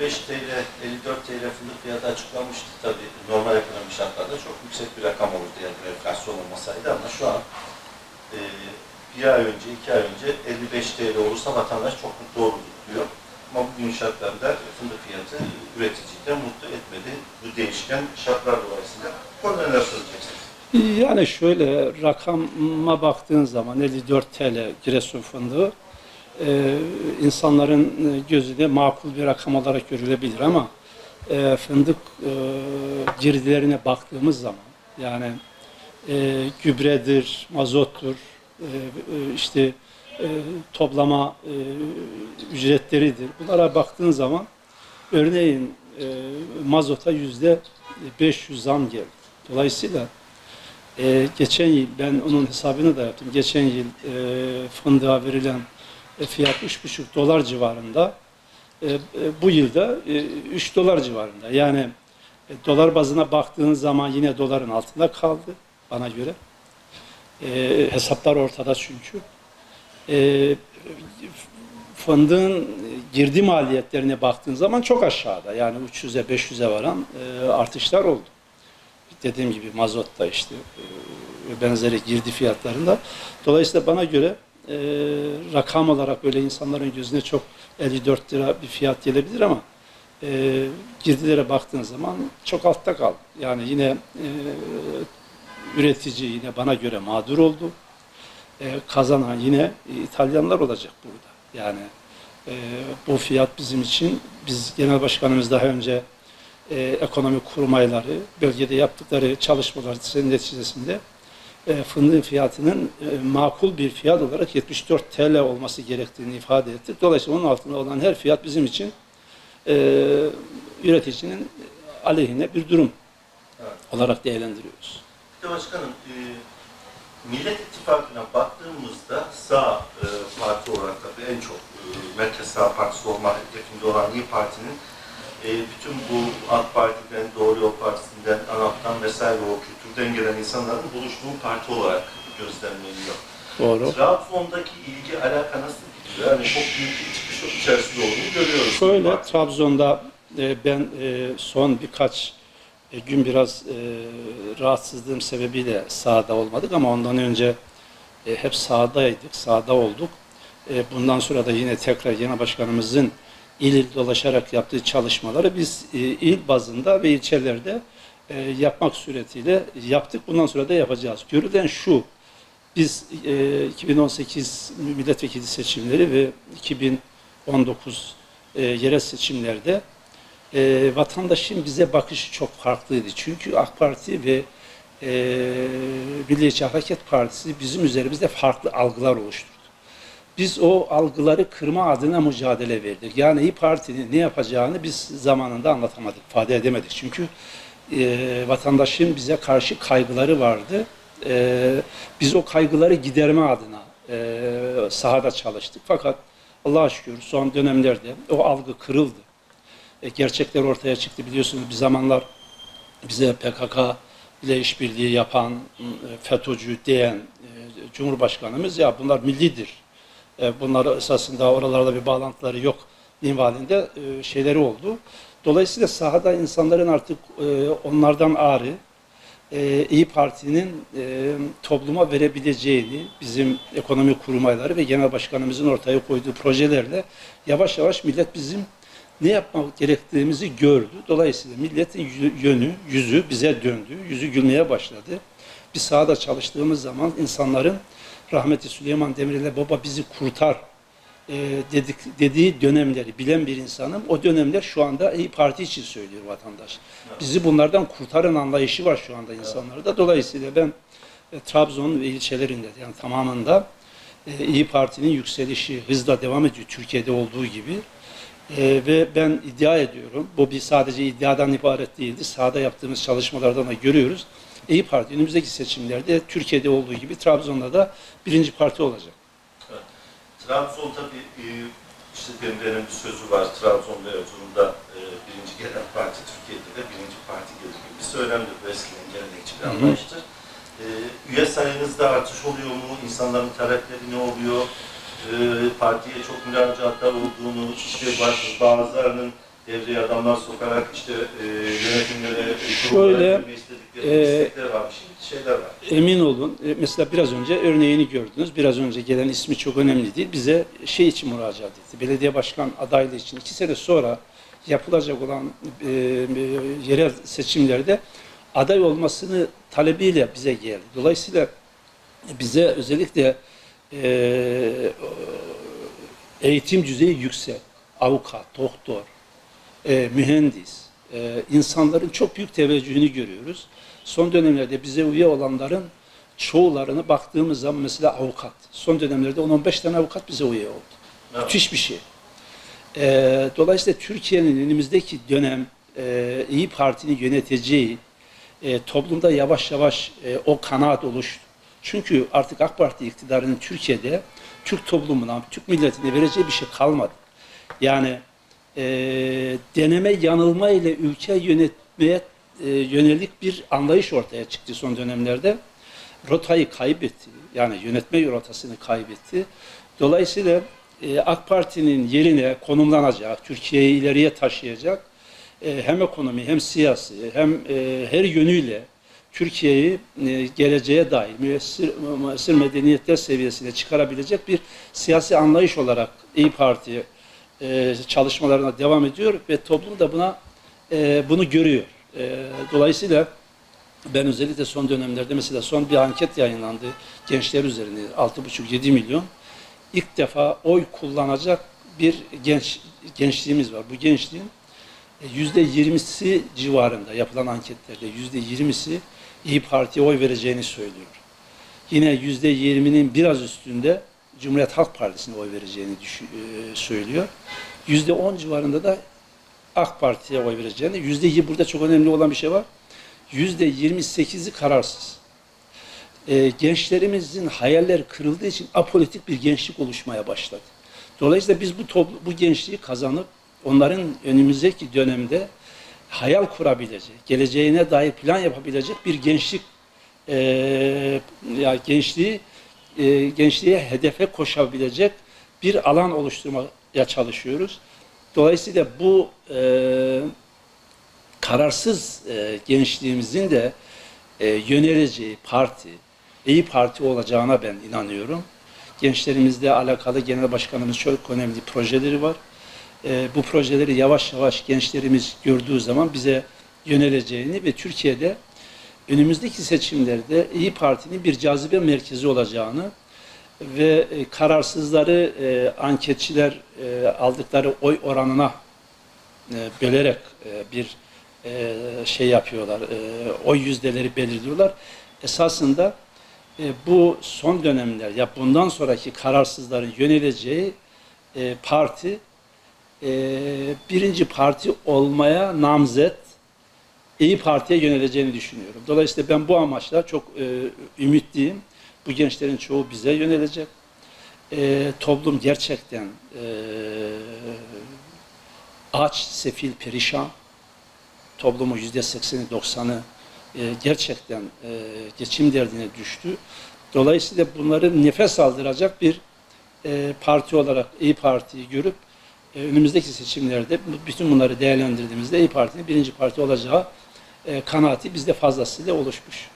55 TL, 54 TL fındık fiyatı açıklanmıştı tabii normal ekonomi şartlarda çok yüksek bir rakam olurdu yani enflasyon olmasaydı ama şu an e, bir ay önce, iki ay önce 55 TL olursa vatandaş çok mutlu olur diyor. Ama bugün şartlarda fındık fiyatı üreticiyi de mutlu etmedi. Bu değişken şartlar dolayısıyla. Konuda neler söyleyeceksiniz? Yani şöyle rakama baktığın zaman 54 TL Giresun fındığı e, insanların e, gözünde makul bir rakam olarak görülebilir ama e, fındık e, girdilerine baktığımız zaman yani e, gübredir, mazottur, e, e, işte e, toplama e, ücretleridir. Bunlara baktığın zaman örneğin e, mazota yüzde 500 zam geldi. Dolayısıyla e, geçen yıl ben onun hesabını da yaptım. Geçen yıl e, fındığa verilen fiyat 3,5 dolar civarında. E, e, bu yılda e, 3 dolar civarında. Yani e, dolar bazına baktığın zaman yine doların altında kaldı bana göre. E, hesaplar ortada çünkü. E, fındığın girdi maliyetlerine baktığın zaman çok aşağıda. Yani 300'e 500'e varan e, artışlar oldu dediğim gibi mazotta işte e, benzeri girdi fiyatlarında. Dolayısıyla bana göre e, rakam olarak öyle insanların gözüne çok 54 lira bir fiyat gelebilir ama e, girdilere baktığın zaman çok altta kaldı. Yani yine e, üretici yine bana göre mağdur oldu. E, kazanan yine İtalyanlar olacak burada. Yani e, bu fiyat bizim için biz genel başkanımız daha önce e, ekonomik kurmayları, bölgede yaptıkları çalışmalar neticesinde e, fındığın fiyatının e, makul bir fiyat olarak 74 TL olması gerektiğini ifade etti. Dolayısıyla onun altında olan her fiyat bizim için e, üreticinin aleyhine bir durum Evet. olarak değerlendiriyoruz. Bir de başkanım, e, Millet İttifakı'na baktığımızda sağ e, parti olarak tabii en çok e, merkez sağ partisi olma hedefinde olan İyi Parti'nin e, bütün bu AK Parti'den, Doğru Yol Partisi'nden, ANAP'tan vesaire o kültürden gelen insanların buluştuğu parti olarak gözlemleniyor. Doğru. Trabzon'daki ilgi alaka nasıl gidiyor? Yani çok büyük bir çıkış içerisinde olduğunu görüyoruz. Şöyle. Trabzon'da e, ben e, son birkaç e, gün biraz e, rahatsızlığım sebebiyle sahada olmadık ama ondan önce e, hep sahadaydık, sahada olduk. E, bundan sonra da yine tekrar Genel Başkanımızın il il dolaşarak yaptığı çalışmaları biz e, il bazında ve ilçelerde e, yapmak suretiyle yaptık. Bundan sonra da yapacağız. Görülen şu, biz e, 2018 milletvekili seçimleri ve 2019 e, yerel seçimlerde e, vatandaşın bize bakışı çok farklıydı. Çünkü AK Parti ve e, Milliyetçi Hareket Partisi bizim üzerimizde farklı algılar oluşturdu. Biz o algıları kırma adına mücadele verdik. Yani İyi Parti'nin ne yapacağını biz zamanında anlatamadık, ifade edemedik. Çünkü e, vatandaşın bize karşı kaygıları vardı. E, biz o kaygıları giderme adına e, sahada çalıştık. Fakat Allah'a şükür son dönemlerde o algı kırıldı. E, gerçekler ortaya çıktı. Biliyorsunuz bir zamanlar bize PKK ile işbirliği yapan, e, FETÖ'cü diyen e, Cumhurbaşkanımız ya bunlar millidir. E, bunlar esasında oralarda bir bağlantıları yok minvalinde e, şeyleri oldu. Dolayısıyla sahada insanların artık e, onlardan ağrı, e, İyi Parti'nin topluma verebileceğini bizim ekonomi kurmayları ve genel başkanımızın ortaya koyduğu projelerle yavaş yavaş millet bizim ne yapmak gerektiğimizi gördü. Dolayısıyla milletin yönü, yüzü bize döndü. Yüzü gülmeye başladı. Biz sahada çalıştığımız zaman insanların rahmetli Süleyman Demirel'e baba bizi kurtar e, dedik, dediği dönemleri bilen bir insanım. O dönemler şu anda İyi Parti için söylüyor vatandaş. Bizi bunlardan kurtarın anlayışı var şu anda insanlarda. Dolayısıyla ben e, Trabzon ve ilçelerinde yani tamamında e, İyi Parti'nin yükselişi hızla devam ediyor Türkiye'de olduğu gibi. E, ve ben iddia ediyorum, bu bir sadece iddiadan ibaret değildi. Sahada yaptığımız çalışmalardan da görüyoruz. İyi Parti önümüzdeki seçimlerde Türkiye'de olduğu gibi Trabzon'da da birinci parti olacak. Trabzon tabii e, işte Demirel'in bir sözü var. Trabzon ve Erzurum'da e, birinci gelen parti Türkiye'de de birinci parti gelir gibi bir söylemdir. Bu eskiden gelenekçi bir anlayıştır. E, üye sayınızda artış oluyor mu? İnsanların talepleri ne oluyor? E, partiye çok müracaatlar olduğunu, işte bazı- bazılarının devreye adamlar sokarak işte e, yönetimlere, Şöyle, istedikleri e, istekler var. Şimdi şeyler var. Emin olun, e, mesela biraz önce örneğini gördünüz. Biraz önce gelen ismi çok önemli değil. Bize şey için müracaat etti. Belediye başkan adaylığı için iki sene sonra yapılacak olan e, e, yerel seçimlerde aday olmasını talebiyle bize geldi. Dolayısıyla bize özellikle e, eğitim düzeyi yüksek, avukat, doktor, e, mühendis, e, insanların çok büyük teveccühünü görüyoruz. Son dönemlerde bize üye olanların çoğularını baktığımız zaman mesela avukat. Son dönemlerde 10-15 tane avukat bize üye oldu. Evet. Müthiş bir şey. E, dolayısıyla Türkiye'nin önümüzdeki dönem e, İyi Parti'nin yöneteceği e, toplumda yavaş yavaş e, o kanaat oluştu. Çünkü artık AK Parti iktidarının Türkiye'de Türk toplumuna, Türk milletine vereceği bir şey kalmadı. Yani e, deneme yanılma ile ülke yönetmeye e, yönelik bir anlayış ortaya çıktı son dönemlerde. Rotayı kaybetti. Yani yönetme rotasını kaybetti. Dolayısıyla e, AK Parti'nin yerine konumlanacak, Türkiye'yi ileriye taşıyacak e, hem ekonomi hem siyasi hem e, her yönüyle Türkiye'yi e, geleceğe dair müessir, müessir medeniyetler seviyesine çıkarabilecek bir siyasi anlayış olarak İyi Parti e, çalışmalarına devam ediyor ve toplum da buna e, bunu görüyor. E, dolayısıyla ben özellikle son dönemlerde mesela son bir anket yayınlandı gençler üzerinde 6,5-7 milyon ilk defa oy kullanacak bir genç gençliğimiz var. Bu gençliğin e, yüzde yirmisi civarında yapılan anketlerde yüzde yirmisi İyi Parti'ye oy vereceğini söylüyor. Yine yüzde yirminin biraz üstünde Cumhuriyet Halk Partisi'ne oy vereceğini e, söylüyor. Yüzde on civarında da AK Parti'ye oy vereceğini. Yüzde burada çok önemli olan bir şey var. Yüzde yirmi sekizi kararsız. E, gençlerimizin hayaller kırıldığı için apolitik bir gençlik oluşmaya başladı. Dolayısıyla biz bu toplu, bu gençliği kazanıp onların önümüzdeki dönemde hayal kurabilecek, geleceğine dair plan yapabilecek bir gençlik e, ya gençliği e, gençliğe hedefe koşabilecek bir alan oluşturmaya çalışıyoruz. Dolayısıyla bu e, kararsız e, gençliğimizin de e, yöneleceği parti, iyi parti olacağına ben inanıyorum. Gençlerimizle alakalı genel başkanımız çok önemli projeleri var. E, bu projeleri yavaş yavaş gençlerimiz gördüğü zaman bize yöneleceğini ve Türkiye'de önümüzdeki seçimlerde İyi Parti'nin bir cazibe merkezi olacağını ve e, kararsızları e, anketçiler e, aldıkları oy oranına e, bölerek e, bir e, şey yapıyorlar, e, oy yüzdeleri belirliyorlar. Esasında e, bu son dönemler ya bundan sonraki kararsızların yöneleceği e, parti e, birinci parti olmaya namzet İyi Parti'ye yöneleceğini düşünüyorum. Dolayısıyla ben bu amaçla çok e, ümitliyim. Bu gençlerin çoğu bize yönelecek. E, toplum gerçekten e, aç, sefil, perişan. Toplumun yüzde sekseni, doksanı e, gerçekten e, geçim derdine düştü. Dolayısıyla bunları nefes aldıracak bir e, parti olarak İyi Parti'yi görüp e, önümüzdeki seçimlerde bütün bunları değerlendirdiğimizde İyi Parti'nin birinci parti olacağı e, kanaati bizde fazlasıyla oluşmuş.